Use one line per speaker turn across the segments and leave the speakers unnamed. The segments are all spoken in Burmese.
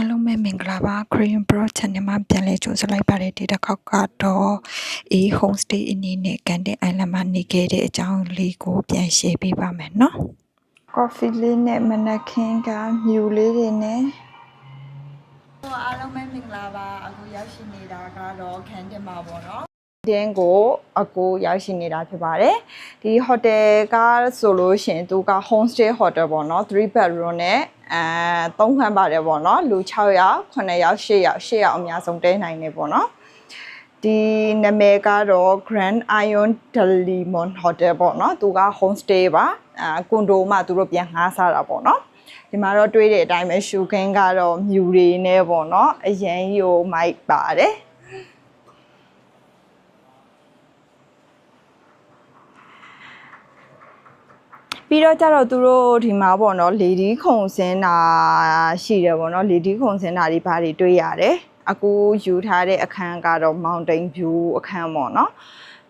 အလုံးမဲ့မင်္ဂလာပါ Korean Pro Channel မှာပြန်လည်ကြိုဆိုလိုက်ပါတယ်ဒီတစ်ခေါက်ကတော့ A Homestay အနေနဲ့ Garden Island မှာနေခဲ့တဲ့အကြောင်းလေးကိုပြန်ရှင်းပေးပါမယ်နော် Coffee လေးနဲ့မနက်ခင်းကမြူလေးတွေနဲ့အားလုံးပဲမင်္ဂလာပါအခုရောက်ရှိနေတာကတော့ Garden မှာပေါ့နော်
တင်းကိုအကိုရောက်ရှိနေတာဖြစ်ပါတယ်ဒီ hotel ကဆိုလို့ရှင်သူက homestay hotel ပေါ့နော်3 bedroom နဲ့ အဲ3ခန်းပါတယ်ပေါ့နော်လူ6ယောက်9ယောက်10ယောက်10ယောက်အများဆုံးတဲနိုင်နေပေါ့နော်ဒီနာမည်ကတော့ Grand Ion Delimon Hotel ပေါ့နော်သူက home stay ပါအဲကွန်ဒိုမှသူတို့ပြန်ငှားစားတာပေါ့နော်ဒီမှာတော့တွေးတဲ့အတိုင်းပဲရှူခင်းကတော့မြူတွေနဲ့ပေါ့နော်အရင်ယိုမိုက်ပါတယ် ပြီးတော့ကြတော့သူတို့ဒီမှာပေါ့နော်လေဒီခုံစင်းတာရှိတယ်ပေါ့နော်လေဒီခုံစင်းတာတွေဘာတွေတွေ့ရတယ်အခုယူထားတဲ့အခန်းကတော့ mountain view အခန်းပေါ့နော်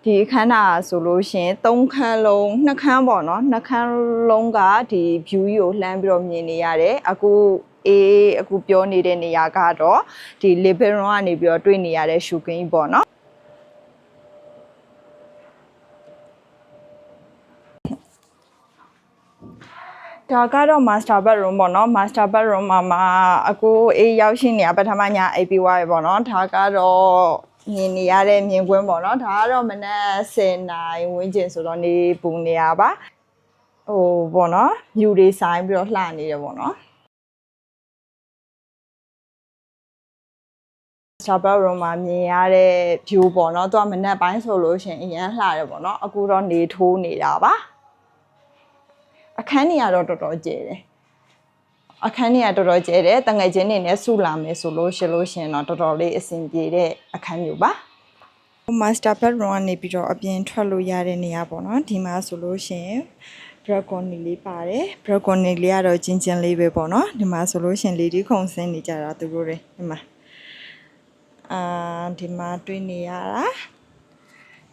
ဒီအခန်းတာဆိုလို့ရှရင်၃ခန်းလုံးနှစ်ခန်းပေါ့နော်နှစ်ခန်းလုံးကဒီ view ကြီးကိုလှမ်းပြီးတော့မြင်နေရတယ်အခုအေးအခုပြောနေတဲ့နေရာကတော့ဒီ living room ကနေပြီးတော့တွေ့နေရတဲ့ရှူကင်းကြီးပေါ့နော် ဒါကတော့ master bedroom ပေါ့နော် master bedroom မှာမှာအကိုအေးရောက်ရှိနေတာပထမညအိပ်ပြီးွားရေပေါ့နော်ဒါကတော့မြင်နေရတဲ့မြင်ကွင်းပေါ့နော်ဒါကတော့မနက်10နာရီဝန်းကျင်ဆိုတော့နေပူနေရပါဟိုပေါ့နော်မြူတွေဆိုင်ပြီးတော့လှနေတယ်ပေါ့နော် master bedroom မှာမြင်ရတဲ့ view ပေါ့နော်သူကမနက်ပိုင်းဆိုလို့ရှိရင်အရန်လှတယ်ပေါ့နော်အခုတော့နေထိုးနေတာပါ အခန်းကြီးကတော့တော်တော်ကျယ်တယ်အခန်းကြီးကတော်တော်ကျယ်တယ်တငယ်ချင်းတွေနဲ့စုလာမယ်ဆိုလို့ရှိလို့ရှင်တော့တော်တော်လေးအဆင်ပြေတဲ့အခန်းမျိုးပါ
master bedroom ကနေပြီးတော့အပြင်ထွက်လို့ရတဲ့နေရာပေါ့နော်ဒီမှာဆိုလို့ရှိရင် balcony လေးပါတယ် balcony လေးကတော့ကျင်းကျင်းလေးပဲပေါ့နော်ဒီမှာဆိုလို့ရှိရင် lady ခုံဆင်းနေကြတာသူတို့တွေဒီမှာအာဒီမှာတွေ့နေရတာ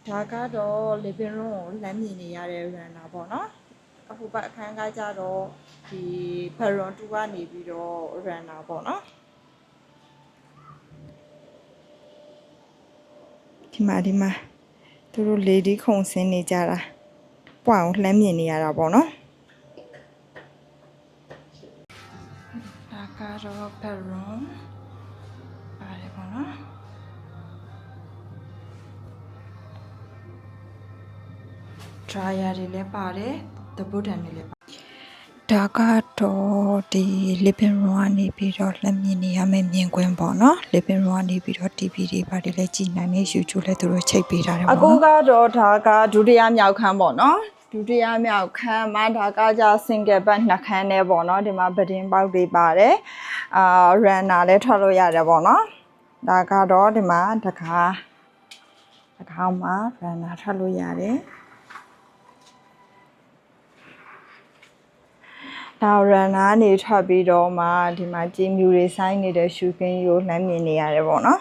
ဒါကတော့ living room ကိုလမ်းမြင်နေရတဲ့ runner ပေါ့နော် အခုဘက်အခန်းကကြတော့ဒီ baron 2ကနေပြီးတော့ runner ပေါ့နော်ဒီမှာဒီမှာသူတို့ lady ခုံဆင်းနေကြတာပွားအောင်လှမ်းမြင်နေရတာပေါ့နော်ဒါကတော့ baron ပါတယ်ပေါ့နော် dryer တွေလည်းပါတယ် တပုတ်တန်တွေလည်းပါဒါကတော့ဒီ living room ကနေပြီးတော့လက်မြင်နေရမယ့်မြင်ကွင်းပေါ့နော် living room ကနေပြီးတော့ TV တွေပါတယ်လည်းကြည်နိုင်နေ YouTube လည်းသူတို့ချိတ်ပေးထားတယ်
အ
ပေါ့
ကူ
နော်
ကတော့ဒါကဒုတိယမြောက်ခန်းပေါ့နော်ဒုတိယမြောက်ခန်းမှာဒါကကြ single bed နှစ်ခန်းနဲ့ပေါ့နော်ဒီမှာပတင်းပေါက်တွေပါတယ်အာ runner လည်းထွက်လို့ရတယ်ပေါ့နော်ဒါကတော့ဒီမှာတကားတကားမှာ runner ထွက်လို့ရတယ် ဒါ runner နေထွက်ပြီးတော့မှဒီမှာကြည်မြူတွေဆိုင်နေတဲ့ရှူကင်းကိုလှမ်းမြင်နေရတယ်ပေါ့နော်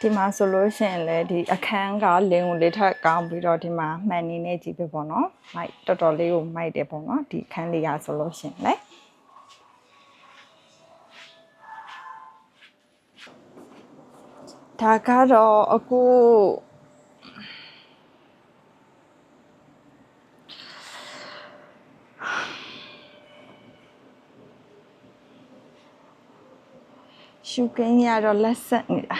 ဒီမှာဆိုလို့ရှိရင်လည်းဒီအခန်းကလင်းကိုလေးထပ်ကောင်းပြီးတော့ဒီမှာမှန်နေနေကြည့်ပဲပေါ့နော်မိုက်တော်တော်လေးကိုမိုက်တယ်ပေါ့နော်ဒီအခန်းလေးရဆိုလို့ရှိရင်လေဒါ ကတော့အခုရှုကင်းရတော့လက်ဆက်နေတာ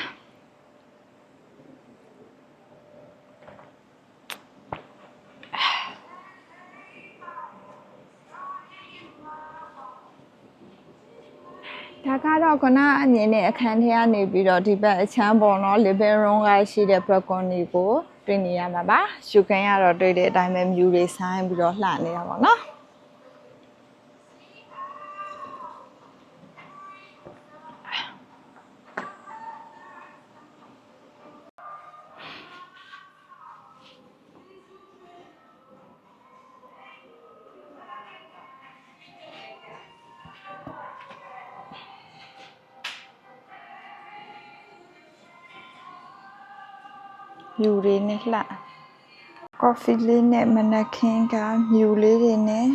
ဒါကတော့ခုနအမြင်နဲ့အခန်းထဲကနေပြီးတော့ဒီဘက်အချမ်းပေါ်တော့ living room ကရှိတဲ့ balcony ကိုတွေ့နေရမှာပါရှုခင်းရတော့တွေ့တဲ့အတိုင်းပဲ view တွေဆိုင်ပြီးတော့လှနေတာပေါ့နော် view တွေနဲ့လှ
coffee လေးနဲ့မနက်ခင်းကမြူလေးတွေနဲ့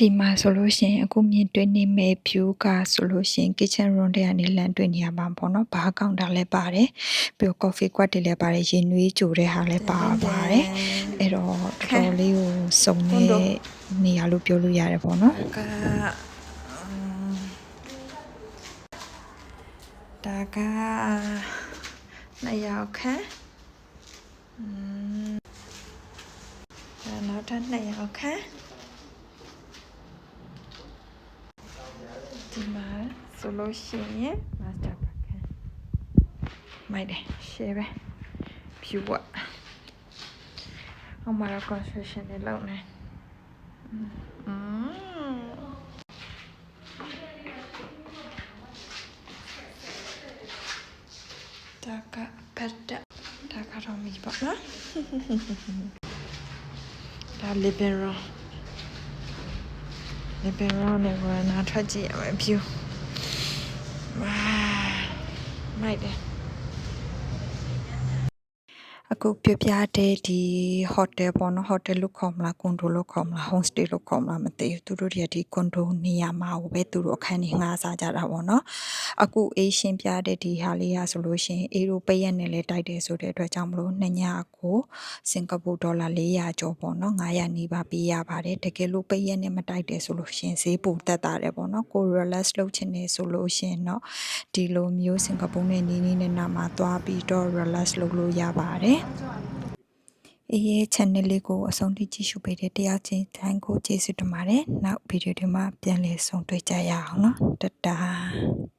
ဒီမှာဆိုလို့ရှရင်အခုမြင်တွေ့နေမဲ့ view ကဆိုလို့ရှရင် kitchen room တွေကနေလမ်းတွေ့နေရမှာပေါ့နော်ဘာကောင်တာလည်းပါတယ်ပြီးတော့ coffee ကွက်တွေလည်းပါတယ်ရေနွေးကြိုတဲ့ဟာလည်းပါပါတယ်အဲ့တော့တော်တော်လေးကိုစုံတဲ့နေရာလို့ပြောလို့ရတယ်ပေါ့နော် ဒါကနှစ်ယောက်ခန့်อืมဒါနောက်ထပ်နှစ်ယောက်ခန့် ဒီမှာဆိုလို့ရှိရင် master pack မိုက်တယ် share ပဲ view อ่ะဟိုမှာတော့ construction တွေလုပ်နေอืม နော်ဒါ living room living room နဲ့ဘာနာထွက်ကြည့်ရမယ် view ဝါမိုက်တယ် အခုပြပြတဲ့ဒီ hotel ပေါ့နော် hotel လို့ခေါ်မလား condo လို့ခေါ်မလား home stay လို့ခေါ်မလားမသိဘူးသူတို့တွေကဒီ condo နေရာမှာကိုပဲသူတို့အခန်းကြီးငှားစားကြတာပေါ့နော်အခုအေးရှင်းပြတဲ့ဒီဟာလေးရဆိုလို့ရှရင်အေးတို့ပိတ်ရက်နဲ့လဲတိုက်တယ်ဆိုတဲ့အတွက်ကြောင့်မလို့နှစ်ညကိုစင်ကာပူဒေါ်လာ400ကျော်ပေါ့နော်900နီးပါးပေးရပါတယ်တကယ်လို့ပိတ်ရက်နဲ့မတိုက်တယ်ဆိုလို့ရှရင်ဈေးပိုတက်တာတယ်ပေါ့နော်ကို relax လုပ်ချင်တယ်ဆိုလို့ရှရင်တော့ဒီလိုမျိုးစင်ကာပူနဲ့နီးနီးနဲ့နာမှာသွားပြီးတော့ relax လုပ်လို့ရပါတယ်အေးရဲ့ channel လေးကိုအဆုံးထိကြည့်ရှုပေးတဲ့တရားချင်းတိုင်းကိုကျေးဇူးတင်ပါတယ်နောက်ဗီဒီယိုတွေမှာပြန်လည်ဆုံတွေ့ကြရအောင်နော်တတား